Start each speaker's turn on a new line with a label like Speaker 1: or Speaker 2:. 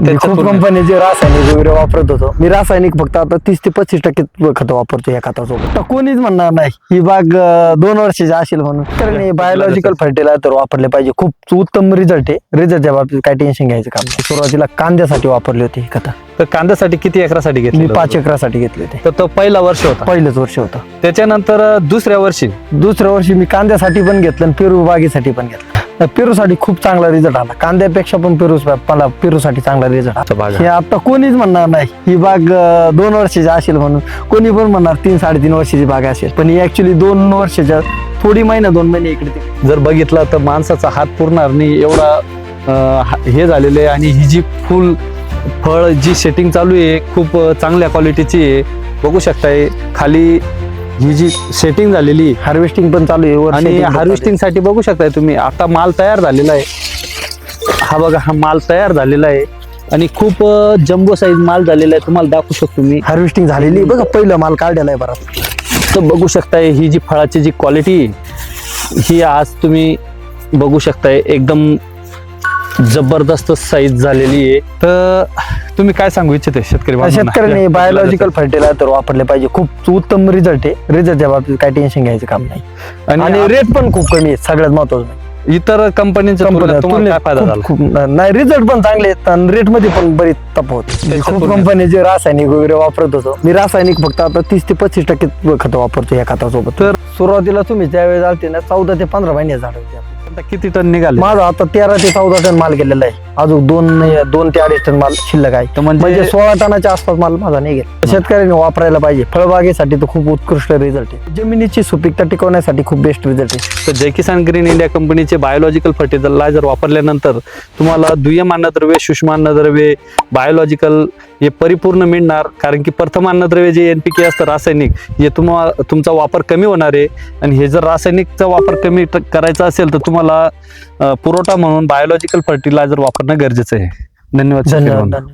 Speaker 1: मी खूप कंपनीचे रासायनिक वगैरे वापरत होतो मी रासायनिक फक्त आता तीस ते पस्तीस टक्के खत वापरतो या खतासोबत कोणीच म्हणणार नाही ही बाग दोन वर्षाची असेल म्हणून. कारण बायोलॉजिकल फर्टिलायझर वापरले पाहिजे. खूप उत्तम रिझल्ट आहे. रिझल्टच्या बाबतीत काय टेन्शन घ्यायचं काम. सुरुवातीला कांद्यासाठी वापरली होती ही खतं.
Speaker 2: तर कांद्यासाठी किती एकरासाठी
Speaker 1: मी
Speaker 2: घेतली
Speaker 1: पाच एकरासाठी घेतले होते.
Speaker 2: तर तो पहिला वर्ष होता.
Speaker 1: पहिलंच वर्ष होतं.
Speaker 2: त्याच्यानंतर दुसऱ्या वर्षी?
Speaker 1: दुसऱ्या वर्षी मी कांद्यासाठी पण घेतलं आणि पेरू बागेसाठी पण घेतलं. पेरूसाठी खूप चांगला रिझल्ट आला. कांद्यापेक्षा पण पेरू मला पेरूसाठी चांगला रिझल्ट आला. हे आता कोणीच म्हणणार नाही. ही बाग दोन वर्षाची असेल म्हणून. कोणी पण म्हणणार तीन साडेतीन वर्षाची बाग असेल. पण ही ऍक्च्युली दोन वर्षाच्या थोडी महिना दोन महिने इकडे
Speaker 2: जर बघितलं तर माणसाचा हात पुरणार नाही. एवढा हा- झालेले आहे. आणि ही जी फुल फळ जी सेटिंग चालू आहे खूप चांगल्या क्वालिटीची आहे. बघू शकताय खाली ही जी सेटिंग झालेली
Speaker 1: हार्वेस्टिंग पण चालू आहे
Speaker 2: आणि हार्वेस्टिंगसाठी बघू शकताय तुम्ही आता माल तयार झालेला आहे हा बघा हा माल तयार झालेला आहे आणि खूप जम्बो साईज माल झालेला आहे तुम्हाला दाखवू शकतो मी.
Speaker 1: हार्वेस्टिंग झालेली आहे. बघा पहिलं माल काढलेला आहे बराच
Speaker 2: तर बघू शकताय ही जी फळाची जी क्वालिटी ही आज तुम्ही बघू शकताय एकदम जबरदस्त साईज झालेली आहे तर तुम्ही काय सांगू इच्छिते शेतकरी बांधवांना?
Speaker 1: शेतकऱ्यांनी बायोलॉजिकल फर्टिलायझर वापरले पाहिजे. खूप उत्तम रिझल्ट आहे. रिझल्टच्या बाबतीत काय टेन्शन घ्यायचं काम नाही.
Speaker 2: आणि
Speaker 1: आणि रेट पण खूप कमी आहे सगळ्यात महत्वाचं
Speaker 2: इतर कंपनीच्या तुलनेत तुम्हाला काय फायदा झाला?
Speaker 1: नाही रिझल्ट पण चांगले आहेत आणि रेटमध्ये पण बरीच तफावत
Speaker 2: त्याच्या
Speaker 1: खूप
Speaker 2: तुलनेत.
Speaker 1: कंपनीचे रासायनिक वगैरे वापरत होतो मी रासायनिक फक्त आता तीस ते पस्तीस टक्के खत वापरतो या खतासोबत. तर सुरुवातीला तुम्ही ज्यावेळेस आलते ना चौदा ते पंधरा महिने झाड होते.
Speaker 2: आता किती टन निघाले?
Speaker 1: माझा आता तेरा ते चौदा टन माल गेलेला आहे. अजून दोन दोन ते अडीच टन माल शिल्लक आहे.
Speaker 2: तर म्हणजे
Speaker 1: म्हणजे सोळा टनाच्या आसपास माल माझा निघेल शेतकऱ्यांनी वापरायला पाहिजे. फळबागेसाठी तर खूप उत्कृष्ट रिझल्ट आहे. जमिनीची सुपीकता टिकवण्यासाठी खूप बेस्ट रिझल्ट आहे.
Speaker 2: तर जय किसान ग्रीन इंडिया कंपनीचे बायोलॉजिकल फर्टिलायझर वापरल्यानंतर तुम्हाला दुय्यम अन्नद्रव्ये सूक्ष्म अन्नद्रव्ये बायोलॉजिकल हे परिपूर्ण मिळणार. कारण की प्रथम अन्नद्रव्य जे एनपीके असतं रासायनिक हे तुम्हाला तुमचा वापर कमी होणार आहे. आणि हे जर रासायनिकचा वापर कमी ट- करायचा असेल तर तुम्हाला अं, पुरवठा म्हणून बायोलॉजिकल फर्टिलायझर वापरणं गरजेचं आहे. धन्यवाद.
Speaker 1: धन्यवाद.